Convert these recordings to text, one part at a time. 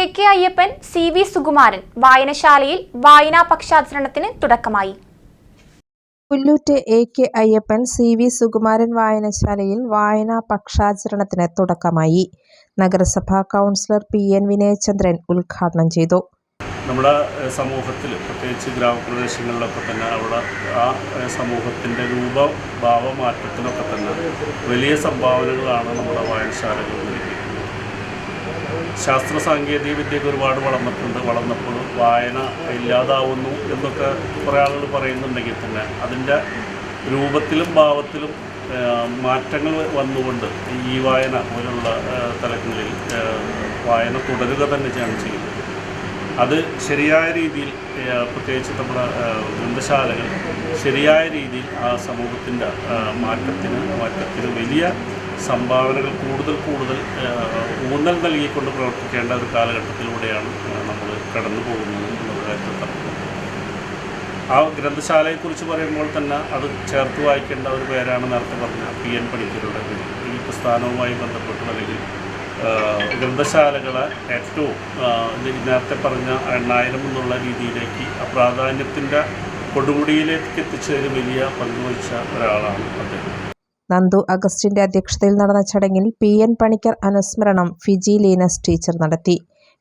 Ayyappan C V Sukumaran വായനശാലയിൽ വായനാ പക്ഷാചരണത്തിന് തുടക്കമായി. Pulloot A K Ayyappan C V Sukumaran വായനശാലയിൽ വായനാ പക്ഷാചരണത്തിന് തുടക്കമായി. നഗരസഭാ കൗൺസിലർ പി എൻ വിനയചന്ദ്രൻ ഉദ്ഘാടനം ചെയ്തു. നമ്മുടെ സമൂഹത്തിൽ പ്രത്യേകിച്ച് ഗ്രാമപ്രദേശങ്ങളിലൊക്കെ തന്നെ അവിടെ ആ സമൂഹത്തിന്റെ രൂപ ഭാവമാറ്റത്തിനൊക്കെ തന്നെ വലിയ സംഭാവനകളാണ് നമ്മുടെ വായനശാലകൾ നൽകിയിട്ടുള്ളത് ശാസ്ത്ര സാങ്കേതിക വിദ്യയൊക്കെ ഒരുപാട് വളർന്നിട്ടുണ്ട്. വളർന്നപ്പോൾ വായന ഇല്ലാതാവുന്നു എന്നൊക്കെ കുറേ ആളുകൾ പറയുന്നുണ്ടെങ്കിൽ തന്നെ അതിന്റെ രൂപത്തിലും ഭാവത്തിലും മാറ്റങ്ങൾ വന്നുകൊണ്ട് ഈ വായന പോലുള്ള തലങ്ങളിൽ വായന തുടരുക തന്നെ ചെയ്യാൻ ചെയ്യുന്നത്. അത് ശരിയായ രീതിയിൽ പ്രത്യേകിച്ച് നമ്മുടെ ഗ്രന്ഥശാലകൾ ശരിയായ രീതിയിൽ ആ സമൂഹത്തിന്റെ മാറ്റത്തിന് മാറ്റത്തിന് വലിയ സംഭാവനകൾ കൂടുതൽ കൂടുതൽ ഊന്നൽ നൽകിക്കൊണ്ട് പ്രവർത്തിക്കേണ്ട ഒരു കാലഘട്ടത്തിലൂടെയാണ് നമ്മൾ കടന്നു പോകുന്നത് എന്നുള്ള കാര്യത്തിൽ. ആ ഗ്രന്ഥശാലയെക്കുറിച്ച് പറയുമ്പോൾ തന്നെ അത് ചേർത്ത് വായിക്കേണ്ട ഒരു പേരാണ് നേരത്തെ പറഞ്ഞ പി എൻ പണിക്കരുടെ ഈ പ്രസ്ഥാനവുമായി ബന്ധപ്പെട്ട് അല്ലെങ്കിൽ ഗ്രന്ഥശാലകളെ ഏറ്റവും നേരത്തെ പറഞ്ഞ എണ്ണായിരം എന്നുള്ള രീതിയിലേക്ക് പ്രാധാന്യത്തിന്റെ കൊടുമുടിയിലേക്ക് എത്തിച്ചതിന് വലിയ പങ്കുവഹിച്ച ഒരാളാണ് അദ്ദേഹം നന്ദു അഗസ്റ്റിന്റെ അധ്യക്ഷതയിൽ നടന്ന ചടങ്ങിൽ പി എൻ പണിക്കർ അനുസ്മരണം ഫിജി ലീനസ് ടീച്ചർ നടത്തി.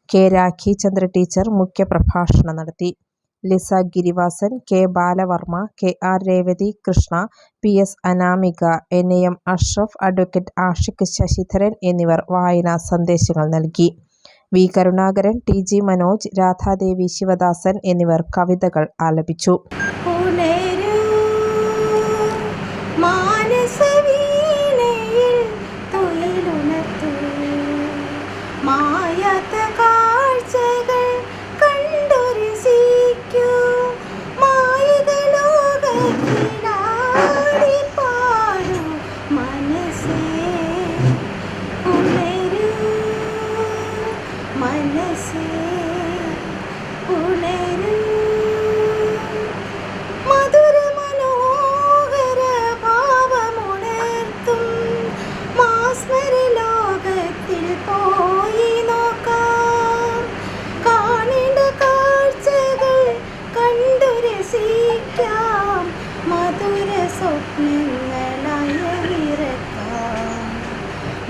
കെ രാഖി ചന്ദ്ര ടീച്ചർ മുഖ്യപ്രഭാഷണം നടത്തി. Liza Girivasan K Balavarma K R Revathi Krishna P S Anamika N A M Ashraf advocate Ashiq Sasidharan എന്നിവർ വായനാ സന്ദേശങ്ങൾ നൽകി. V Karunakaran T G Manoj Radhadevi Sivadasan എന്നിവർ കവിതകൾ ആലപിച്ചു. ഉണരൂ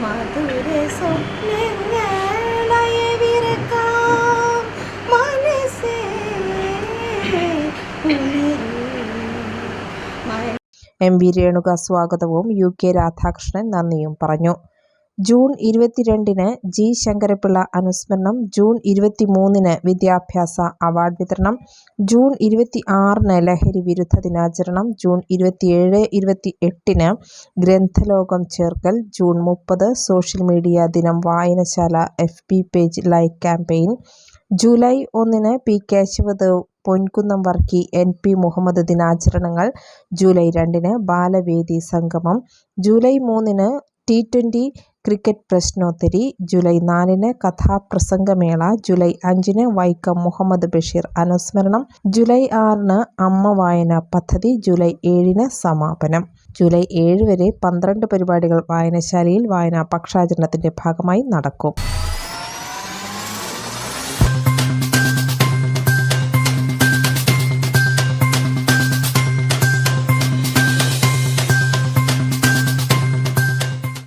മധുര എം വി രേണുക സ്വാഗതവും യു കെ രാധാകൃഷ്ണൻ നന്ദിയും പറഞ്ഞു. ജൂൺ ഇരുപത്തിരണ്ടിന് ജി. ശങ്കരപിള്ള അനുസ്മരണം ജൂൺ ഇരുപത്തിമൂന്നിന് വിദ്യാഭ്യാസ അവാർഡ് വിതരണം ജൂൺ ഇരുപത്തി ആറിന് ലഹരി വിരുദ്ധ ദിനാചരണം ജൂൺ ഇരുപത്തിയേഴ് ഇരുപത്തി എട്ടിന് ഗ്രന്ഥലോകം ചേർക്കൽ ജൂൺ മുപ്പത് സോഷ്യൽ മീഡിയ ദിനം വായനശാല F B page like campaign July ഒന്നിന് P. Kesavadev Ponkunnam Varkey N. P. Muhammad ദിനാചരണങ്ങൾ July രണ്ടിന് ബാലവേദി സംഗമം ജൂലൈ മൂന്നിന് ടി ട്വന്റി ക്രിക്കറ്റ് പ്രശ്നോത്തരി ജൂലൈ നാലിന് കഥാപ്രസംഗമേള ജൂലൈ അഞ്ചിന് വൈക്കം മുഹമ്മദ് ബഷീർ അനുസ്മരണം ജൂലൈ ആറിന് അമ്മ വായന പദ്ധതി ജൂലൈ ഏഴിന് സമാപനം. ജൂലൈ ഏഴ് വരെ പന്ത്രണ്ട് പരിപാടികൾ വായനശാലയിൽ വായനാ പക്ഷാചരണത്തിന്റെ ഭാഗമായി നടക്കും.